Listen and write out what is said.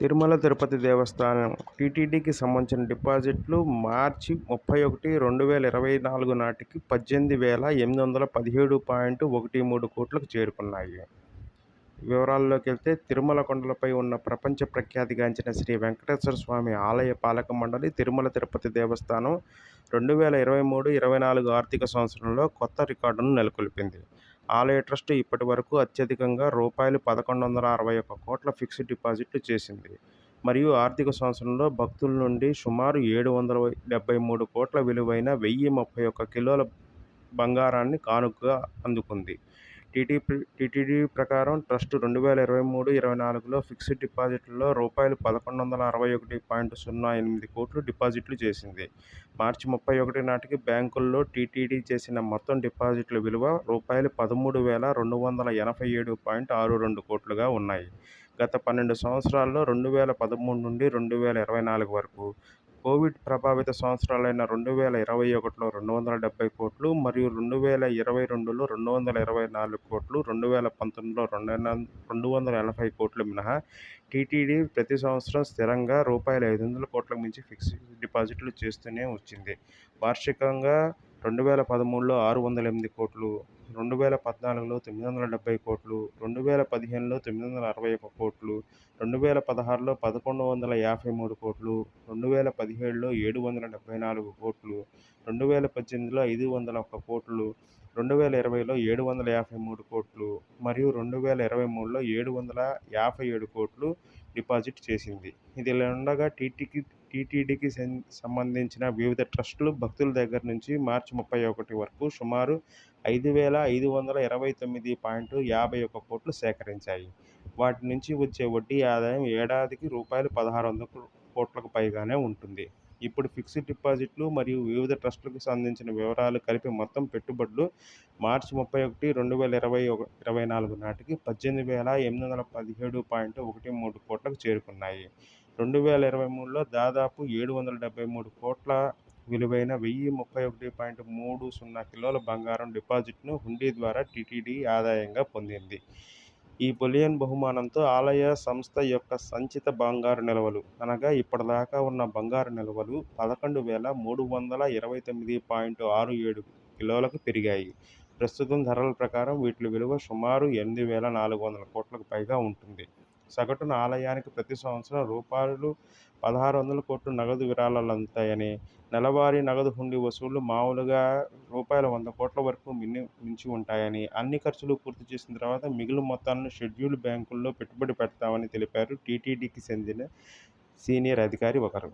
తిరుమల తిరుపతి దేవస్థానం టీటీడీకి సంబంధించిన డిపాజిట్లు మార్చి ముప్పై ఒకటి రెండు వేల ఇరవై నాలుగు నాటికి పద్దెనిమిది వేల ఎనిమిది వందల పదిహేడు పాయింట్ ఒకటి మూడు కోట్లకు చేరుకున్నాయి. వివరాల్లోకి వెళ్తే తిరుమల కొండలపై ఉన్న ప్రపంచ ప్రఖ్యాతిగాంచిన శ్రీ వెంకటేశ్వర స్వామి ఆలయ పాలక మండలి తిరుమల తిరుపతి దేవస్థానం రెండు వేల ఇరవై మూడు ఇరవై నాలుగు ఆర్థిక సంవత్సరంలో కొత్త రికార్డును నెలకొల్పింది. ఆలయ ట్రస్ట్ ఇప్పటి వరకు అత్యధికంగా రూపాయలు పదకొండు వందల అరవై ఒక్క కోట్ల ఫిక్స్డ్ డిపాజిట్లు చేసింది. మరియు ఆర్థిక సంవత్సరంలో భక్తుల నుండి సుమారు ఏడు వందల డెబ్బై మూడు కోట్ల విలువైన వెయ్యి ముప్పై ఒక్క కిలోల బంగారాన్ని కానుకగా అందుకుంది. టీటీపీ టీటీడీ ప్రకారం ట్రస్ట్ రెండు వేల ఇరవై మూడు ఇరవై నాలుగులో ఫిక్స్డ్ డిపాజిట్లలో రూపాయలు పదకొండు వందల అరవై ఒకటి పాయింట్ సున్నా ఎనిమిది కోట్లు డిపాజిట్లు చేసింది. మార్చి ముప్పై ఒకటి నాటికి బ్యాంకుల్లో టీటీడీ చేసిన మొత్తం డిపాజిట్ల విలువ రూపాయలు పదమూడు వేల రెండు వందల ఎనభై ఏడు పాయింట్ ఆరు రెండు కోట్లుగా ఉన్నాయి. గత పన్నెండు సంవత్సరాల్లో రెండు వేల పదమూడు నుండి రెండు వేల ఇరవై నాలుగు వరకు కోవిడ్ ప్రభావిత సంవత్సరాలైన రెండు వేల ఇరవై ఒకటిలో రెండు వందల డెబ్బై కోట్లు మరియు రెండు వేల ఇరవై రెండులో రెండు వందల ఇరవై నాలుగు కోట్లు రెండు వేల పంతొమ్మిదిలో రెండు రెండు వందల ఎనభై కోట్లు మినహా టీటీడీ ప్రతి సంవత్సరం స్థిరంగా రూపాయలు ఐదు వందల కోట్ల మించి ఫిక్స్డ్ డిపాజిట్లు చేస్తూనే వచ్చింది. వార్షికంగా రెండు వేల పదమూడులో ఆరు వందల ఎనిమిది కోట్లు రెండు వేల పద్నాలుగులో తొమ్మిది వందల డెబ్బై కోట్లు రెండు వేల పదిహేనులో తొమ్మిది వందల అరవై ఒక కోట్లు రెండు వేల పదహారులో పదకొండు వందల యాభై మూడు కోట్లు రెండు వేల పదిహేడులో ఏడు వందల డెబ్బై నాలుగు కోట్లు రెండు వేల పద్దెనిమిదిలో ఐదు వందల ఒక్క కోట్లు రెండు వేల ఇరవైలో ఏడు వందల యాభై మూడు కోట్లు మరియు రెండు వేల ఇరవై మూడులో ఏడు వందల యాభై ఏడు కోట్లు డిపాజిట్ చేసింది. ఇది ఇలా ఉండగా టీటీకి టీటీడీకి సంబంధించిన వివిధ ట్రస్టులు భక్తుల దగ్గర నుంచి మార్చి ముప్పై ఒకటి వరకు సుమారు ఐదు వేల ఐదు వందల ఇరవై తొమ్మిది పాయింట్ యాభై ఒక్క కోట్లు సేకరించాయి. వాటి నుంచి వచ్చే వడ్డీ ఆదాయం ఏడాదికి రూపాయలు పదహారు వందల కోట్లకు పైగానే ఉంటుంది. ఇప్పుడు ఫిక్స్డ్ డిపాజిట్లు మరియు వివిధ ట్రస్టులకు సంబంధించిన వివరాలు కలిపి మొత్తం పెట్టుబడులు మార్చి ముప్పై ఒకటి రెండు వేల ఇరవై ఒక ఇరవై నాలుగు నాటికి పద్దెనిమిది వేల ఎనిమిది వందల పదిహేడు పాయింట్ ఒకటి మూడు కోట్లకు చేరుకున్నాయి. రెండు వేల ఇరవై మూడులో దాదాపు ఏడు వందల డెబ్బై మూడు కోట్ల విలువైన వెయ్యి ముప్పై ఒకటి పాయింట్ మూడు సున్నా కిలోల బంగారం డిపాజిట్ను హుండీ ద్వారా టీటీడీ ఆదాయంగా పొందింది. ఈ బులియన్ బహుమానంతో ఆలయ సంస్థ యొక్క సంచిత బంగారు నిల్వలు. అనగా ఇప్పటిదాకా ఉన్న బంగారు నిల్వలు పదకొండు వేల మూడు వందల ఇరవై తొమ్మిది పాయింట్ ఆరు ఏడు కిలోలకు పెరిగాయి. ప్రస్తుతం ధరల ప్రకారం వీటి విలువ సుమారు ఎనిమిది వేల నాలుగు వందల కోట్లకు పైగా ఉంటుంది. సగటున ఆలయానికి ప్రతి సంవత్సరం రూపాయలు పదహారు వందల కోట్లు నగదు విరాళాలు అందుతాయని నెలవారీ నగదు హుండీ వసూళ్ళు మామూలుగా రూపాయల వంద కోట్ల వరకు మిన్ని మించి ఉంటాయని అన్ని ఖర్చులు పూర్తి చేసిన తర్వాత మిగిలిన మొత్తాలను షెడ్యూల్ బ్యాంకుల్లో పెట్టుబడి పెడతామని తెలిపారు టీటీడీకి చెందిన సీనియర్ అధికారి ఒకరు.